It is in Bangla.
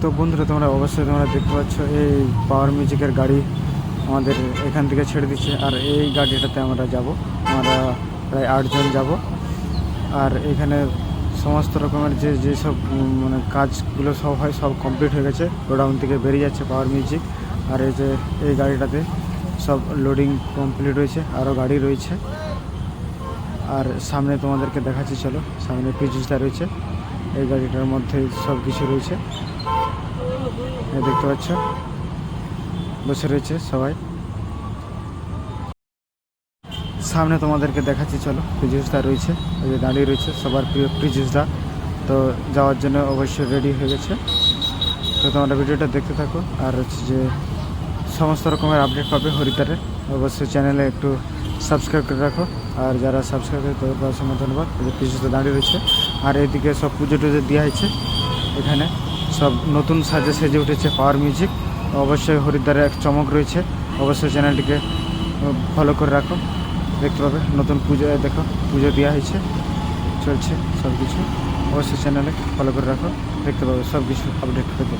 তো বন্ধুরা, তোমরা অবশ্যই তোমরা দেখতে পাচ্ছ, এই পাওয়ার মিউজিকের গাড়ি আমাদের এখান থেকে ছেড়ে দিচ্ছে। আর এই গাড়িটাতে আমরা যাব। আমরা প্রায় আটজন যাব। আর এখানে সমস্ত রকমের যে যেসব মানে কাজগুলো সব হয়, সব কমপ্লিট হয়ে গেছে। গোডাউন থেকে বেরিয়ে যাচ্ছে পাওয়ার মিউজিক আর এই যে, এই গাড়িটাতে সব লোডিং কমপ্লিট হয়েছে। আরও গাড়ি রয়েছে। আর সামনে তোমাদেরকে দেখাচ্ছি, চলো। সামনে পিচুসটা রয়েছে। এই গাড়িটার মধ্যে সব কিছু রয়েছে। দেখতে পাচ্ছ। বসে রয়েছে সবাই। সামনে তোমাদেরকে দেখাচ্ছি, চলো প্রিজুসটা রয়েছে। ওই যে দাঁড়িয়ে রয়েছে সবার প্রিয় প্রিজুসটা তো যাওয়ার জন্য অবশ্যই রেডি হয়ে গেছে। তো তোমরা ভিডিওটা দেখতে থাকো। আর হচ্ছে যে সমস্ত রকমের আপডেট পাবে হরিদ্বারের অবশ্যই চ্যানেলে একটু সাবস্ক্রাইব করে রাখো। আর যারা সাবস্ক্রাইব করে তাদের অসংখ্য ধন্যবাদ। পিছুতে দাঁড়িয়ে রয়েছে। আর এদিকে সব পুজো টুজো দেওয়া হয়েছে এখানে। সব নতুন সাজে সেজে উঠেছে পাওয়ার মিউজিক অবশ্যই হরিদ্বারে এক চমক রয়েছে। অবশ্যই চ্যানেলটিকে ফলো করে রাখো। দেখতে পাবে, নতুন পুজো দেখো, পুজো দেওয়া হয়েছে। চলছে সব কিছু অবশ্যই চ্যানেলে ফলো করে রাখো। দেখতে পাবে সব কিছু আপডেট পেতে